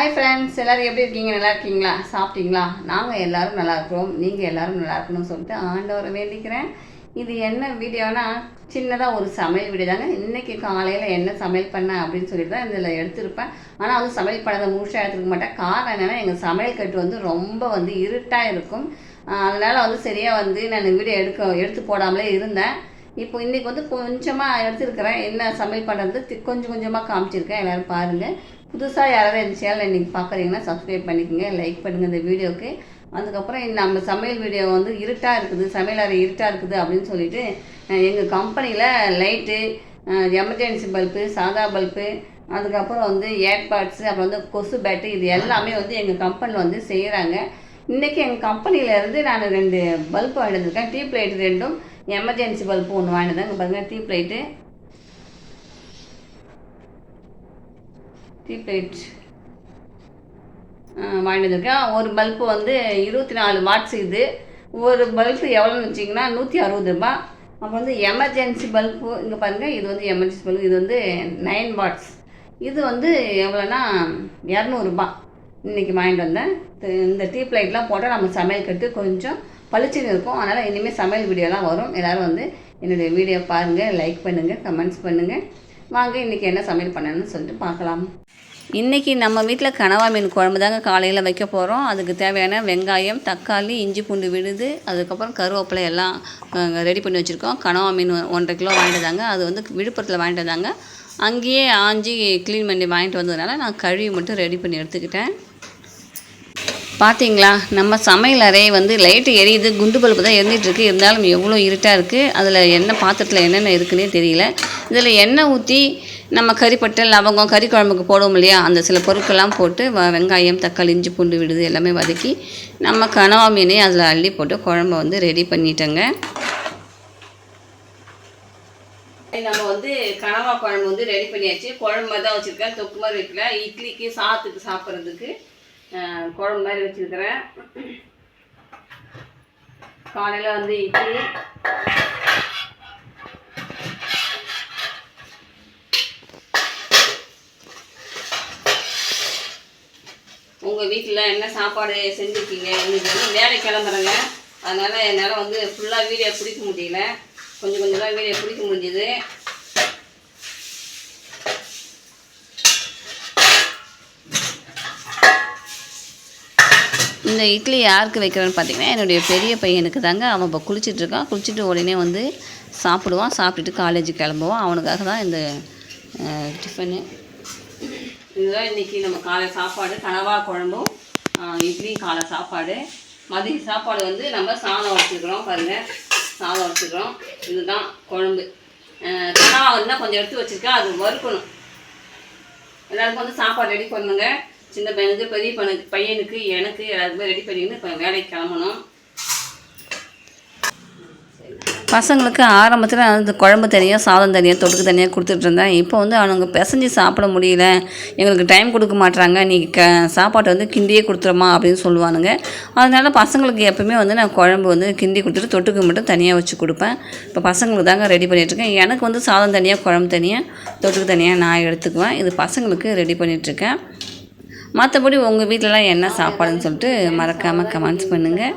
Hi friends எல்லோரும் எப்படி இருக்கீங்க? நல்லா இருக்கீங்களா? சாப்பிட்டீங்களா? நாங்கள் எல்லாரும் நல்லா இருக்கிறோம். நீங்கள் எல்லோரும் நல்லா இருக்கணும்னு சொல்லிட்டு ஆண்டவரை வேண்டிக்கிறேன். இது என்ன வீடியோனா சின்னதாக ஒரு சமையல் வீடியோ தாங்க. இன்றைக்கி காலையில் என்ன சமையல் பண்ண அப்படின்னு சொல்லிட்டு தான் இதில் எடுத்திருப்பேன். ஆனால் அது சமையல் பண்ணதை முழுசாக எடுத்துருக்க மாட்டேன். காரணம் என்னென்னா எங்கள் சமையல் கட்டு வந்து ரொம்ப வந்து இருட்டாக இருக்கும். அதனால் வந்து சரியாக வந்து நான் வீடியோ எடுக்க எடுத்து போடாமலே இருந்தேன். இப்போ இன்றைக்கி வந்து கொஞ்சமாக எடுத்துருக்கிறேன். என்ன சமையல் பண்ணுறது கொஞ்சம் கொஞ்சமாக காமிச்சிருக்கேன். எல்லோரும் பாருங்கள் புதுசாக யாராவது இந்த சேனலை இன்றைக்கி பார்க்குறீங்கன்னா சப்ஸ்கிரைப் பண்ணிக்கோங்க லைக் பண்ணுங்கள் இந்த வீடியோக்கு. அதுக்கப்புறம் நம்ம சமையல் வீடியோ வந்து இருட்டாக இருக்குது சமையல் அறை இருட்டாக இருக்குது அப்படின்னு சொல்லிட்டு எங்கள் கம்பெனியில் லைட்டு எமர்ஜென்சி பல்பு சாதா பல்பு அதுக்கப்புறம் வந்து ஏர்பாட்ஸு அப்புறம் வந்து கொசு பேட்டு இது எல்லாமே வந்து எங்கள் கம்பெனியில் வந்து செய்கிறாங்க இன்றைக்கி எங்கள் கம்பெனியிலேருந்து நான் ரெண்டு பல்ப் வாங்கிட்டு வந்திருக்கேன் டியூப் லைட் ரெண்டும் எமர்ஜென்சி பல்பு ஒன்று வாங்கினது இங்கே பாருங்கள் டியூப் லைட்டு டியூப் லைட் வாங்கிட்டு வந்திருக்கேன் ஒரு பல்பு வந்து இருபத்தி நாலு வாட்ஸ் இது. ஒரு பல்பு எவ்வளோன்னு வச்சிங்கன்னா நூற்றி அறுபது ரூபாய். அப்புறம் வந்து எமர்ஜென்சி பல்பு இங்கே பாருங்கள் இது வந்து எமர்ஜென்சி பல்பு இது வந்து நைன் வாட்ஸ் இது வந்து எவ்வளோன்னா இரநூறுபா இன்றைக்கி வாங்கிட்டு வந்தேன். இந்த டியூப் லைட்லாம் போட்டால் நம்ம சமையல் கட்டு கொஞ்சம் பளிச்சுன்னு இருக்கும். அதனால் இனிமேல் சமையல் வீடியோலாம் வரும். எல்லோரும் வந்து என்னுடைய வீடியோ பாருங்கள் லைக் பண்ணுங்கள் கமெண்ட்ஸ் பண்ணுங்கள் வாங்க இன்றைக்கி என்ன சமையல் பண்ணணும்னு சொல்லிட்டு பார்க்கலாம். இன்றைக்கி நம்ம வீட்டில் கனவா மீன் குழம்பு தாங்க காலையில் வைக்க போகிறோம் அதுக்கு தேவையான வெங்காயம் தக்காளி இஞ்சி பூண்டு விழுது அதுக்கப்புறம் கருவேப்பிலை எல்லாம் ரெடி பண்ணி வச்சுருக்கோம். கனவா மீன் ஒன்றரை கிலோ வாங்கிட்டு தாங்க அது வந்து விழுப்புரத்தில் வாங்கிட்டு வந்தாங்க. அங்கேயே ஆஞ்சி க்ளீன் பண்ணி வாங்கிட்டு வந்ததுனால நான் கழுவி மட்டும் ரெடி பண்ணி எடுத்துக்கிட்டேன். பார்த்தீங்களா நம்ம சமையல் அறை வந்து லைட்டு எரியுது குண்டு பல்பு தான் எரிஞ்சிட்ருக்கு. இருந்தாலும் எவ்வளோ இருட்டாக இருக்குது அதில் என்ன பாத்திரத்தில் என்னென்ன இருக்குன்னே தெரியல. இதில் எண்ணெய் ஊற்றி நம்ம கறிப்பட்டை லவங்கம் கறி குழம்புக்கு போடுவோம் இல்லையா? அந்த சில பொருட்கள்லாம் போட்டு வ- வெங்காயம் தக்காளி இஞ்சி பூண்டு விடுது எல்லாமே வதக்கி நம்ம கனவா மீனையும் அதில் அள்ளி போட்டு குழம்ப வந்து ரெடி பண்ணிட்டேங்க. நம்ம வந்து கனவா குழம்பு வந்து ரெடி பண்ணியாச்சு. குழம்பு தான் வச்சுருக்கேன். தொக்கு மாதிரி வைக்கல. இட்லிக்கு சாத்துக்கு சாப்பிட்றதுக்கு. குழம்பு மாதிரி வச்சுருக்கிறேன். காலையில் வந்து இட்லி. உங்கள் வீட்டில் என்ன சாப்பாடு செஞ்சுருக்கீங்க? இன்றைக்கி வந்து வேலை கிளம்புறேங்க. அதனால் என்னால் வந்து ஃபுல்லாக வீடியோ பிடிக்க முடியல. கொஞ்சம் கொஞ்சமாக வீடியோ பிடிக்க முடிஞ்சுது. இந்த இட்லி யாருக்கு வைக்கிறேன்னு பார்த்தீங்கன்னா என்னுடைய பெரிய பையனுக்கு தாங்க. அவன் இப்போ குளிச்சுட்டு இருக்கான். குளிச்சுட்டு உடனே வந்து சாப்பிடுவான். சாப்பிட்டுட்டு காலேஜ் கிளம்புவான். அவனுக்காக தான் இந்த டிஃபனு இதுதான் இன்றைக்கி நம்ம காலை சாப்பாடு. கனவா குழம்பும் இட்லியும் இட்லி காலை சாப்பாடு. மதிய சாப்பாடு வந்து நம்ம சாதம் வச்சுக்கிறோம் பாருங்கள் சாதம் வச்சுக்கிறோம் இதுதான் குழம்பு. கனவா வந்து கொஞ்சம் எடுத்து வச்சுருக்கேன். அது வறுக்கணும். எல்லாருக்கும் வந்து சாப்பாடு ரெடி பண்ணுங்க. சின்ன பையனுக்கு பெரிய பையனுக்கு பையனுக்கு எனக்கு எல்லாருக்குமே ரெடி பண்ணிக்கின்னு இப்போ வேலைக்கு கிளம்பணும். பசங்களுக்கு ஆரம்பத்தில் அந்த குழம்பு தனியாக சாதம் தனியாக தொட்டுக்கு தனியாக கொடுத்துட்ருந்தேன் இப்போ வந்து அவனுங்க பிசைஞ்சு சாப்பிட முடியல. எங்களுக்கு டைம் கொடுக்க மாட்றாங்க. நீ க சாப்பாட்டை வந்து கிண்டியே கொடுத்துருமா அப்படின்னு சொல்லுவானுங்க. அதனால பசங்களுக்கு எப்பவுமே வந்து நான் குழம்பு வந்து கிண்டி கொடுத்துட்டு தொட்டுக்கு மட்டும் தனியாக வச்சு கொடுப்பேன். இப்போ பசங்களுக்கு தாங்க ரெடி பண்ணிகிட்ருக்கேன் எனக்கு வந்து சாதம் தனியாக குழம்பு தனியாக தொட்டுக்கு தனியாக நான் எடுத்துக்குவேன். இது பசங்களுக்கு ரெடி பண்ணிகிட்ருக்கேன் மற்றபடி உங்கள் வீட்டிலலாம் என்ன சாப்பாடுன்னு சொல்லிட்டு மறக்காமல் கமெண்ட்ஸ் பண்ணுங்கள்